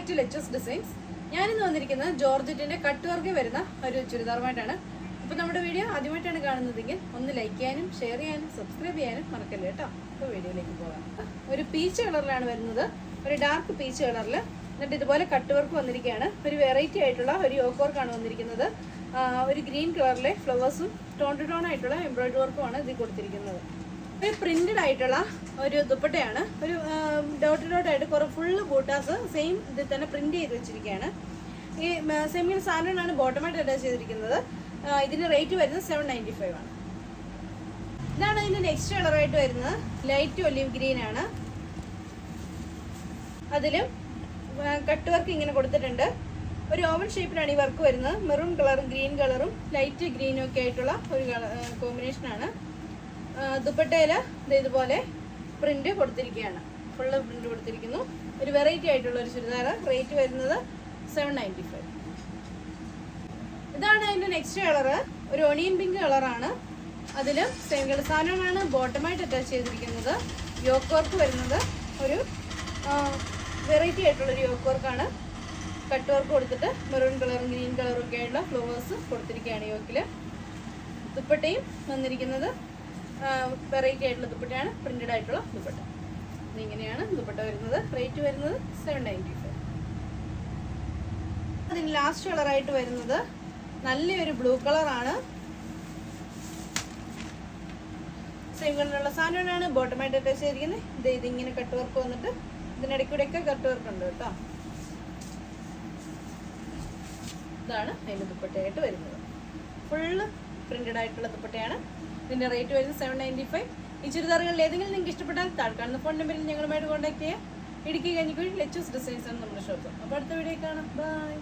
Back to leches designs ഞാനിന്ന് വന്നിരിക്കുന്നത് ജോർജറ്റിന്റെ cut work വരുന്ന ഒരു ചുരിദാറുമായിട്ടാണ്. അപ്പോൾ നമ്മുടെ വീഡിയോ ആദ്യമായിട്ടാണ് കാണുന്നതെങ്കിൽ ഒന്ന് ലൈക്ക് ചെയ്യാനും ഷെയർ ചെയ്യാനും സബ്സ്ക്രൈബ് ചെയ്യാനും മറക്കല്ലേ കേട്ടോ? അപ്പോൾ വീഡിയോയിലേക്ക് പോകാം. ഒരു പീച്ച് കളറിലാണ് വരുന്നത്. ഒരു ഡാർക്ക് പീച്ച് കളറിൽ എന്നിട്ട് ഇതുപോലെ കട്ട് വർക്ക് വന്നിരിക്കുകയാണ്. ഒരു വെറൈറ്റി ആയിട്ടുള്ള ഒരു യോക്ക് വർക്കാണ് വന്നിരിക്കുന്നത് ഒരു ഗ്രീൻ കളറിലെ ഫ്ലവേഴ്സും ടോൺ ടു ടോൺ ആയിട്ടുള്ള എംബ്രോയിഡറി വർക്കുമാണ് ഇതിൽ കൊടുത്തിരിക്കുന്നത്. ഒരു പ്രിന്റഡ് ആയിട്ടുള്ള ഒരു ദുപ്പട്ടയാണ്. ഒരു ഡോട്ട് ഡോട്ട് ആയിട്ട് കുറെ ഫുള്ള് ബൂട്ടാസ് സെയിം ഇതിൽ തന്നെ പ്രിന്റ് ചെയ്ത് വെച്ചിരിക്കുകയാണ്. ഈ സെമിയിൽ സാധനമാണ് ബോട്ടമായിട്ട് അറ്റാച്ച് ചെയ്തിരിക്കുന്നത്. ഇതിന്റെ റേറ്റ് വരുന്നത് സെവൻ നയന്റി ഫൈവ് ആണ്. ഇതാണ് ഇതിന്റെ നെക്സ്റ്റ് കളറായിട്ട് വരുന്നത്. ലൈറ്റ് ഒലിവ് ഗ്രീൻ ആണ്. അതിലും കട്ട് വർക്ക് ഇങ്ങനെ കൊടുത്തിട്ടുണ്ട്. ഒരു ഓവൽ ഷേപ്പിലാണ് ഈ വർക്ക് വരുന്നത്. മെറൂൺ കളറും ഗ്രീൻ കളറും ലൈറ്റ് ഗ്രീനും ഒക്കെ ആയിട്ടുള്ള ഒരു കോമ്പിനേഷനാണ് ദുപ്പട്ടയിൽ ഇതുപോലെ പ്രിന്റ് കൊടുത്തിരിക്കുകയാണ്. ഫുള്ള് പ്രിന്റ് കൊടുത്തിരിക്കുന്നു. ഒരു വെറൈറ്റി ആയിട്ടുള്ള ഒരു ചുരിദാർ. റേറ്റ് വരുന്നത് സെവൻ നയന്റി ഫൈവ് ഇതാണ് അതിന്റെ നെക്സ്റ്റ് കളറ് ഒരു ഒണിയൻ പിങ്ക് കളറാണ് അതിൽ സെയിം കളർ സാധനമാണ് ബോട്ടമായിട്ട് അറ്റാച്ച് ചെയ്തിരിക്കുന്നത്. യോക്ക് വർക്ക് വരുന്നത് ഒരു വെറൈറ്റി ആയിട്ടുള്ളൊരു യോക്ക് വർക്കാണ് കട്ട് വർക്ക് കൊടുത്തിട്ട് മെറൂൺ കളറും ഗ്രീൻ കളറും ഒക്കെ ആയിട്ടുള്ള ഫ്ലവേഴ്സ് കൊടുത്തിരിക്കുകയാണ് യോക്കിൽ ദുപ്പട്ടയും വന്നിരിക്കുന്നത് വെറൈറ്റി ആയിട്ടുള്ള ദുപ്പട്ടയാണ്. പ്രിന്റഡ് ആയിട്ടുള്ള ദുപ്പട്ട. ഇങ്ങനെയാണ് ദുപ്പട്ട വരുന്നത്. റേറ്റ് വരുന്നത് സെവൻ നയന്റി ഫൈവ് അതിന് ലാസ്റ്റ് കളറായിട്ട് വരുന്നത് നല്ലൊരു ബ്ലൂ കളറാണ് സെയിം കളറുള്ള സാധനമാണ്. ബോട്ടമായിട്ട് അറ്റാച്ച് ചെയ്തിരിക്കുന്നത്. ഇത് ഇതിങ്ങനെ കട്ട് വർക്ക് വന്നിട്ട് ഇതിനിടയ്ക്കൂടെയൊക്കെ കട്ട് വർക്ക് ഉണ്ട് കേട്ടോ. ഇതാണ് അതിന്റെ ദുപ്പട്ടയായിട്ട് വരുന്നത്. ഫുള്ള് പ്രിന്റഡ് ആയിട്ടുള്ള ദുപ്പട്ടയാണ്. ഇതിന്റെ റേറ്റ് വരുന്നത് സെവൻ നയന്റി ഫൈവ് ഈ ചുരിദാറുകളിൽ ഏതെങ്കിലും നിങ്ങൾക്ക് ഇഷ്ടപ്പെട്ടാൽ താഴെ കാണുന്ന ഫോൺ നമ്പറിൽ ഞങ്ങളുമായിട്ട് കോൺടാക്ട് ചെയ്യാം. ഇടുക്കി കഞ്ഞിക്കുഴി ലെച്ചൂസ് ഡിസൈൻസ് ആണ് നമ്മുടെ ഷോപ്പ് അപ്പോൾ അടുത്ത വീഡിയോ കാണാം. ബൈ